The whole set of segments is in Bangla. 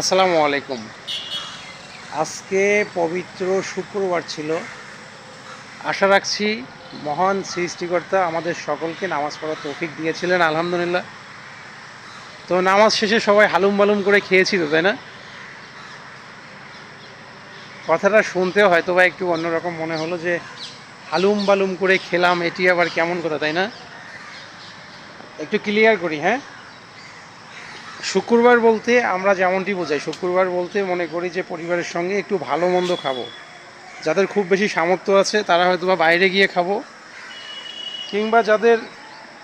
আসসালামু আলাইকুম। আজকে পবিত্র শুক্রবার ছিল। আশা রাখছি মহান সৃষ্টিকর্তা আমাদের সকলকে নামাজ পড়ার তৌফিক দিয়েছিলেন, আলহামদুলিল্লাহ। তো নামাজ শেষে সবাই হালুম বালুম করে খেয়েছি তো, তাই না? কথাটা শুনতেও হয়তো বা একটু অন্যরকম মনে হলো যে হালুম বালুম করে খেলাম, এটি আবার কেমন কথা, তাই না? একটু ক্লিয়ার করি হ্যাঁ? শুক্রবার বলতে আমরা যেমনটি বোঝাই, শুক্রবার বলতে মনে করি যে পরিবারের সঙ্গে একটু ভালো মন্দ খাব। যাদের খুব বেশি সামর্থ্য আছে, তারা হয়তো বা বাইরে গিয়ে খাব। কিংবা যাদের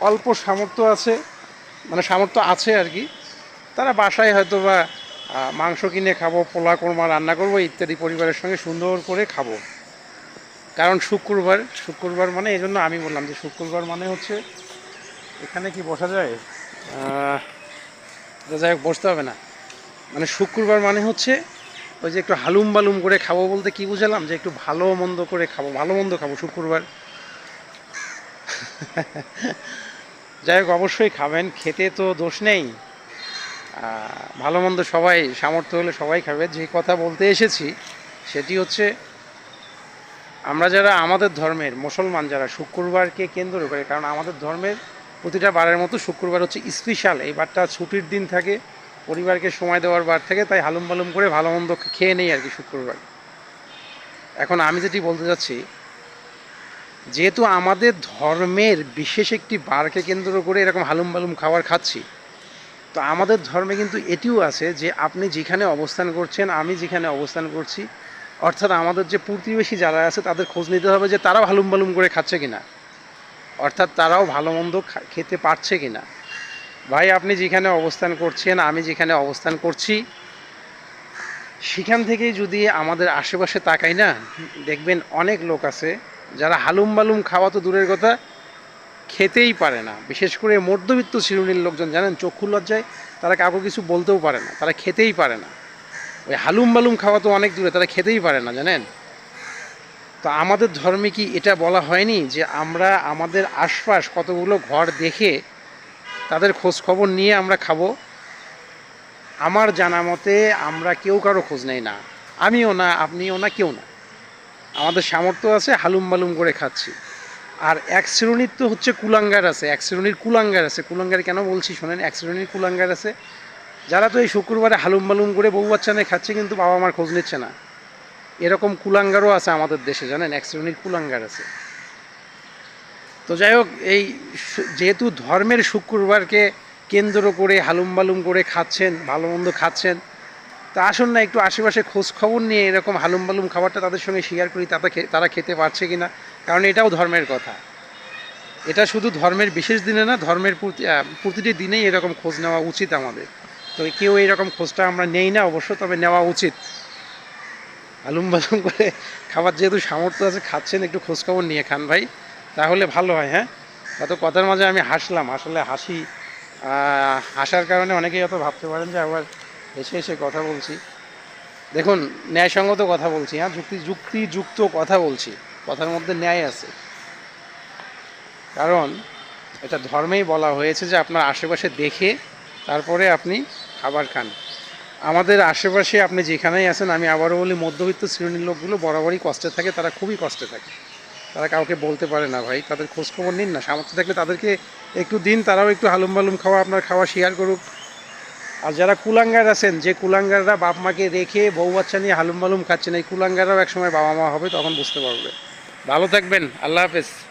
অল্প সামর্থ্য আছে মানে সামর্থ্য আছে আর কি, তারা বাসায় হয়তো বা মাংস কিনে খাব, পোলা কোরমা রান্না করব, ইত্যাদি পরিবারের সঙ্গে সুন্দর করে খাব। কারণ শুক্রবার শুক্রবার মানে এই জন্য আমি বললাম যে শুক্রবার মানে হচ্ছে, এখানে কি বসা যায়? যাই হোক, বসতে হবে না। মানে শুক্রবার মানে হচ্ছে ওই যে একটু হালুম বালুম করে খাব বলতে কি বুঝালাম? যে একটু ভালো মন্দ করে খাব, ভালো মন্দ খাব শুক্রবার। যাই হোক, অবশ্যই খাবেন, খেতে তো দোষ নেই। ভালো মন্দ সবাই, সামর্থ্য হলে সবাই খাবে। যে কথা বলতে এসেছি, সেটি হচ্ছে আমরা যারা আমাদের ধর্মের মুসলমান যারা, শুক্রবারকে কেন্দ্র করে, কারণ আমাদের ধর্মের প্রতিটা বারের মতো শুক্রবার হচ্ছে স্পেশাল এই বারটা ছুটির দিন থাকে, পরিবারকে সময় দেওয়ার বার থাকে, তাই হালুম বালুম করে ভালো মন্দ খেয়ে নেই আর কি শুক্রবার। এখন আমি যেটি বলতে চাচ্ছি, যেহেতু আমাদের ধর্মের বিশেষ একটি বারকে কেন্দ্র করে এরকম হালুম বালুম খাবার খাচ্ছি, তো আমাদের ধর্মে কিন্তু এটিও আছে যে আপনি যেখানে অবস্থান করছেন, আমি যেখানে অবস্থান করছি, অর্থাৎ আমাদের যে প্রতিবেশী যারা আছে তাদের খোঁজ নিতে হবে যে তারাও হালুম বালুম করে খাচ্ছে কিনা। অর্থাৎ তারাও ভালো মন্দ খেতে পারছে কিনা। ভাই, আপনি যেখানে অবস্থান করছেন, আমি যেখানে অবস্থান করছি, সেখান থেকেই যদি আমাদের আশেপাশে তাকাই না, দেখবেন অনেক লোক আছে যারা হালুম বালুম খাওয়া তো দূরের কথা, খেতেই পারে না। বিশেষ করে মধ্যবিত্ত শ্রেণির লোকজন, জানেন, চক্ষু লজ্জায় তারা কাউকে কিছু বলতেও পারে না, তারা খেতেই পারে না। ওই হালুম বালুম খাওয়া তো অনেক দূরে, তারা খেতেই পারে না, জানেন? তো আমাদের ধর্মে কি এটা বলা হয়নি যে আমরা আমাদের আশপাশ কতগুলো ঘর দেখে তাদের খোঁজ খবর নিয়ে আমরা খাব? আমার জানা মতে আমরা কেউ কারও খোঁজ নেই না। আমিও না, আপনিও না, কেউ না। আমাদের সামর্থ্য আছে হালুম বালুম করে খাচ্ছি। আর এক শ্রেণির তো হচ্ছে কুলাঙ্গার আছে, এক শ্রেণির কুলাঙ্গার আছে। কুলাঙ্গার কেন বলছি শোনেন, এক শ্রেণির কুলাঙ্গার আছে। যারা তো এই শুক্রবারে হালুম বালুম করে বউ বাচ্চা নিয়ে খাচ্ছে কিন্তু বাবা মার খোঁজ নিচ্ছে না। এরকম কুলাঙ্গারও আছে আমাদের দেশে, জানেন? এক শ্রেণির কুলাঙ্গার আছে। তো যাই হোক, এই যেহেতু ধর্মের শুক্রবারকে কেন্দ্র করে হালুম বালুম করে খাচ্ছেন, ভালো মন্দ খাচ্ছেন, তা আসুন না, একটু আশেপাশে খোঁজ খবর নিয়ে এরকম হালুম বালুম খাবারটা তাদের সঙ্গে শেয়ার করি, তাতে তারা খেতে পারছে কি না কারণ এটাও ধর্মের কথা। এটা শুধু ধর্মের বিশেষ দিনে না, ধর্মের প্রতি প্রতিটি দিনেই এরকম খোঁজ নেওয়া উচিত আমাদের। তো কেউ এইরকম খোঁজটা আমরা নেই না অবশ্য, তবে নেওয়া উচিত। আলুম বালুম করে খাবার যেহেতু সামর্থ্য আছে, খাচ্ছেন, একটু খোঁজখবর নিয়ে খান ভাই। তাহলে ভালো হয় হ্যাঁ? এত কথার মাঝে আমি হাসলাম, আসলে হাসি হাসার কারণে অনেকেই হয়তো ভাবতে পারেন যে আবার এসে এসে কথা বলছি। দেখুন, ন্যায়সঙ্গত কথা বলছি হ্যাঁ? যুক্তি, যুক্তিযুক্ত কথা বলছি, কথার মধ্যে ন্যায় আছে। কারণ এটা ধর্মেই বলা হয়েছে যে আপনার আশেপাশে দেখে তারপরে আপনি খাবার খান। আমাদের আশেপাশে আপনি যেখানেই আছেন, আমি আবারও বলি, মধ্যবিত্ত শ্রেণির লোকগুলো বরাবরই কষ্টে থাকে, তারা খুবই কষ্টে থাকে। তারা কাউকে বলতে পারে না ভাই, তাদের খোঁজখবর নিন না। সামর্থ্য থাকলে তাদেরকে একটু দিন, তারাও একটু হালুম বালুম খাওয়া, আপনার খাওয়া শেয়ার করুক। আর যারা কুলাঙ্গার আছেন, যে কুলাঙ্গাররা বাপ মাকে রেখে বউ বাচ্চা নিয়ে হালুম বালুম খাচ্ছেন এই কুলাঙ্গাররাও একসময় বাবা মা হবে, তখন বুঝতে পারবে। ভালো থাকবেন, আল্লাহ হাফেজ।